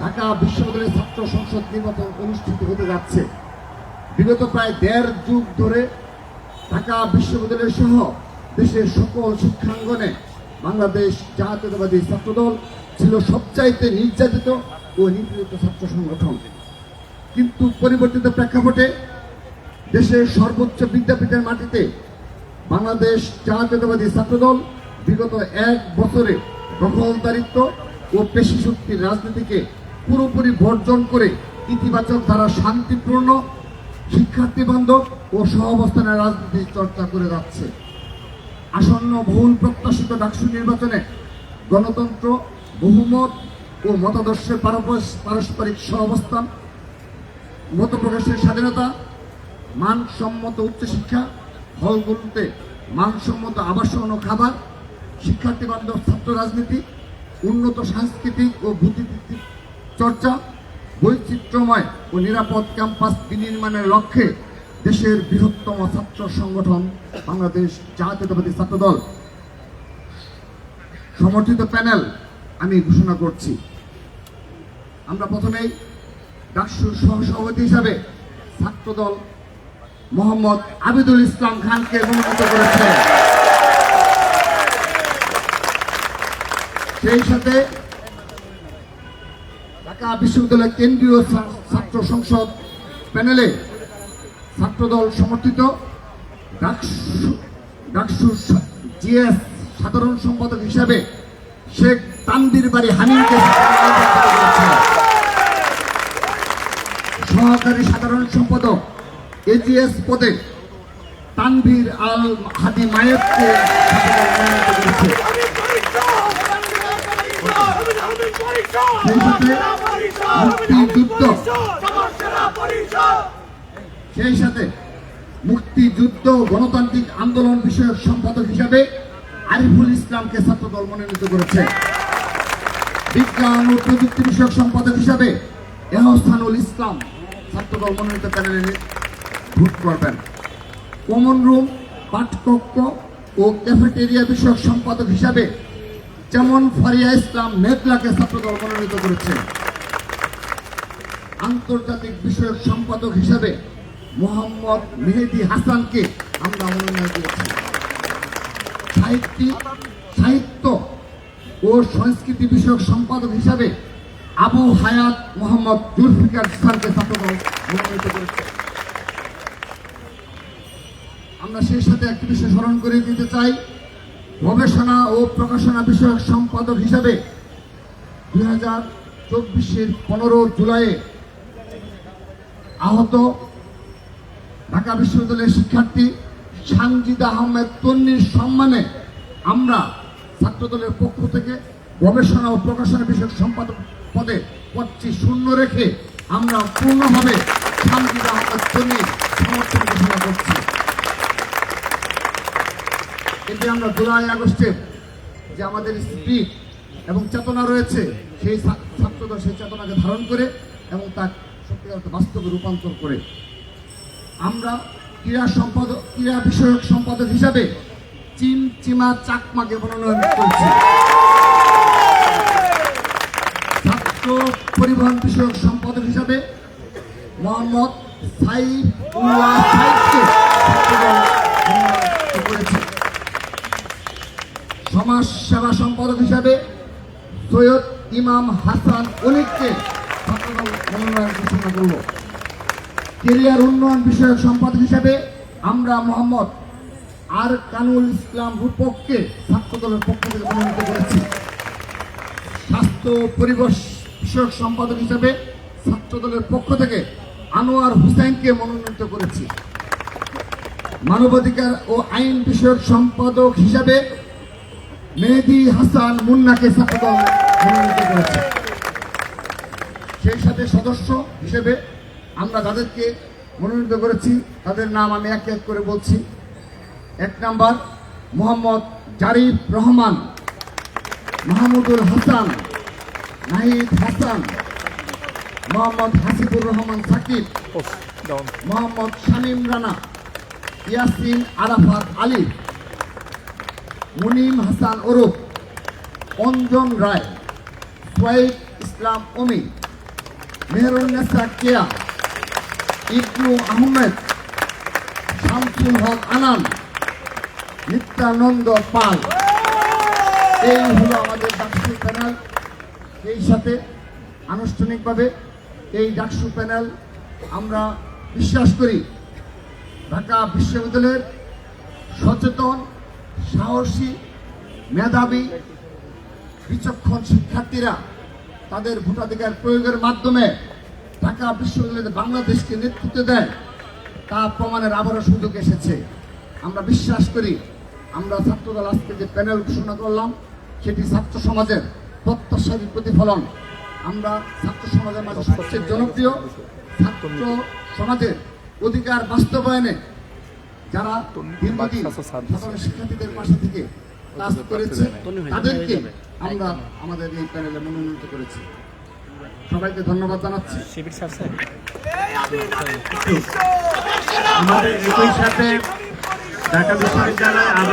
ঢাকা বিশ্ববিদ্যালয়ের ছাত্র সংসদ নির্বাচন অনুষ্ঠিত হতে যাচ্ছে। বিগত প্রায় দেড় যুগ ধরে ঢাকা বিশ্ববিদ্যালয় সহ দেশের সকল শিক্ষাঙ্গনে বাংলাদেশ জাতীয়তাবাদী ছাত্রদল ছিল সবচাইতে নির্যাতিত ও নিপীড়িত ছাত্র সংগঠন। কিন্তু পরিবর্তিত প্রেক্ষাপটে দেশের সর্বোচ্চ বিদ্যাপীঠের মাটিতে বাংলাদেশ জাতীয়তাবাদী ছাত্রদল বিগত এক বছরে দখলদারিত্ব ও পেশি শক্তির রাজনীতিকে পুরোপুরি বর্জন করে ইতিবাচক দ্বারা শান্তিপূর্ণ, শিক্ষার্থী বান্ধব ও সহাবস্থানের রাজনীতি চর্চা করে যাচ্ছে। আসন্ন বহুল প্রত্যাশিত ডাকসু নির্বাচনে গণতন্ত্র, বহুমত ও মতাদর্শের পারস্পরিক সহাবস্থান মত প্রকাশের স্বাধীনতা, মানসম্মত উচ্চশিক্ষা, হলগুলোতে মানসম্মত আবাসন ও খাবার, শিক্ষার্থী বান্ধব ছাত্র রাজনীতি উন্নত সাংস্কৃতিক ও বুদ্ধিবৃত্তিক চর্চা, বৈচিত্র্যময় ও নিরাপদ ক্যাম্পাস বিনির্মাণের লক্ষ্যে দেশের বৃহত্তম ছাত্র সংগঠন বাংলাদেশ জাতীয়তাবাদী ছাত্রদল। সমর্থিত প্যানেল আমি ঘোষণা করছি। আমরা প্রথমেই ডাকসুর সহসভাপতি হিসাবে ছাত্রদল মোহাম্মদ আবিদুল ইসলাম খানকে মনোনীত করেছে সেই সাথে ঢাকা বিশ্ববিদ্যালয় কেন্দ্রীয় ছাত্র সংসদ প্যানেলে ছাত্রদল সমর্থিত ডাকসু জিএস সাধারণ সম্পাদক হিসাবে শেখ তানবির বাড়ি হামিদকে সহকারী সাধারণ সম্পাদক এজিএস পদে তানভীর আল হাদি মায়েবকে মনোনীত করেছে সেই সাথে মুক্তিযুদ্ধ গণতান্ত্রিক আন্দোলন বিষয়ক সম্পাদক হিসাবে আরিফুল ইসলামকে ছাত্রদল মনোনীত করেছে। বিজ্ঞান ও প্রযুক্তি বিষয়ক সম্পাদক হিসাবে এহসানুল ইসলাম ছাত্রদল মনোনীত প্যানেলে ভোট করবেন। কমন রুম, পাঠকক্ষ ও ক্যাফেটেরিয়া বিষয়ক সম্পাদক হিসাবে যেমন ফারিয়া ইসলাম মেঘলাকে ছাত্রদল মনোনীত করেছে। আন্তর্জাতিক বিষয়ক সম্পাদক হিসাবে মোহাম্মদ মেহেদি হাসানকে আমরা মনোনয়ন দিয়েছি। সাহিত্যিক সাহিত্য ও সংস্কৃতি বিষয়ক সম্পাদক হিসাবে আবু হায়াত মোহাম্মদ জুলফিকার খানকে ছাত্রদল মনোনীত করেছে। আমরা সেই সাথে একটি বিষয় স্মরণ করে দিতে চাই। গবেষণা ও প্রকাশনা বিষয়ক সম্পাদক হিসাবে দুই হাজার চব্বিশের পনেরো জুলাইয়ে আহত ঢাকা বিশ্ববিদ্যালয়ের শিক্ষার্থী সানজিদ আহমেদ তন্নির সম্মানে আমরা ছাত্রদলের পক্ষ থেকে গবেষণা ও প্রকাশনা বিষয়ক সম্পাদক পদে পদটি শূন্য রেখে আমরা পূর্ণভাবে সানজিদ আহমেদ তন্নির সমর্থন ঘোষণা করছি। এতে আমরা জুলাই আগস্টের যে আমাদের স্পিড এবং চেতনা রয়েছে, সেই ছা- ছাত্রদল সেই চেতনাকে ধারণ করে এবং তার সত্যিকার বাস্তবে রূপান্তর করে। আমরা ক্রীড়া সম্পাদক ক্রীড়া বিষয়ক সম্পাদক হিসাবে চিম চিমা, চাকমাকে মনোনয়ন করছি। ছাত্র পরিবহন বিষয়ক সম্পাদক হিসাবে মোহাম্মদ সাইফুল্লাহ সাইফকে সৈয়দ ইমাম হাসান অলিককে মনোনয়ন ঘোষণা করল। কেরিয়ার উন্নয়ন বিষয়ক সম্পাদক হিসাবে আমরা মোহাম্মদ আর কানুল ইসলাম রূপককে ছাত্রদলের পক্ষ থেকে মনোনীত করেছি। স্বাস্থ্য পরিবেশ বিষয়ক সম্পাদক হিসাবে ছাত্রদলের পক্ষ থেকে আনোয়ার হুসাইনকে মনোনীত করেছি। মানবাধিকার ও আইন বিষয়ক সম্পাদক হিসাবে মেহেদি হাসান মুন্নাকে মনোনীত করেছে। সেই সাথে সদস্য হিসেবে আমরা যাদেরকে মনোনীত করেছি। তাদের নাম আমি এক এক করে বলছি। এক নাম্বার মোহাম্মদ জারিফ রহমান মাহমুদুল হাসান নাহিদ হাসান মোহাম্মদ হাসিবুর রহমান সাকিব মোহাম্মদ শামীম রানা ইয়াসিন আরাফাত আলী। মুনিম হাসান ওরফ অঞ্জন রায় সোয়াইব ইসলাম অমি মেহরুন্নেসা কেয়া, ইবনু আহমেদ, শামসুল হক আনান, নিত্যানন্দ পাল। এই হলো আমাদের ডাকসু প্যানেল। এই সাথে আনুষ্ঠানিকভাবে এই ডাকসু প্যানেল আমরা বিশ্বাস করি। ঢাকা বিশ্ববিদ্যালয়ের সচেতন সাহসী, মেধাবী, বিচক্ষণ শিক্ষার্থীরা তাদের ভোটাধিকার প্রয়োগের মাধ্যমে ঢাকা বিশ্ববিদ্যালয়ে বাংলাদেশকে নেতৃত্ব দেয়। তা প্রমাণের আবারও সুযোগ এসেছে। আমরা বিশ্বাস করি, আমরা ছাত্রদল আজকে যে প্যানেল ঘোষণা করলাম, সেটি ছাত্র সমাজের প্রত্যাশারী প্রতিফলন। আমরা ছাত্র সমাজের মাঝে সবচেয়ে জনপ্রিয়, ছাত্র সমাজের অধিকার বাস্তবায়নে যারা দীর্ঘদিন সাধারণ শিক্ষার্থীদের পাশে থেকে কাজ করেছে তাদেরকে আমরা আমাদের এই প্যানেলে মনোনীত করেছি। সবাইকে ধন্যবাদ জানাচ্ছি। শিবির স্যার স্যার। আমাদের একই সাথে ঢাকা বিশ্ববিদ্যালয়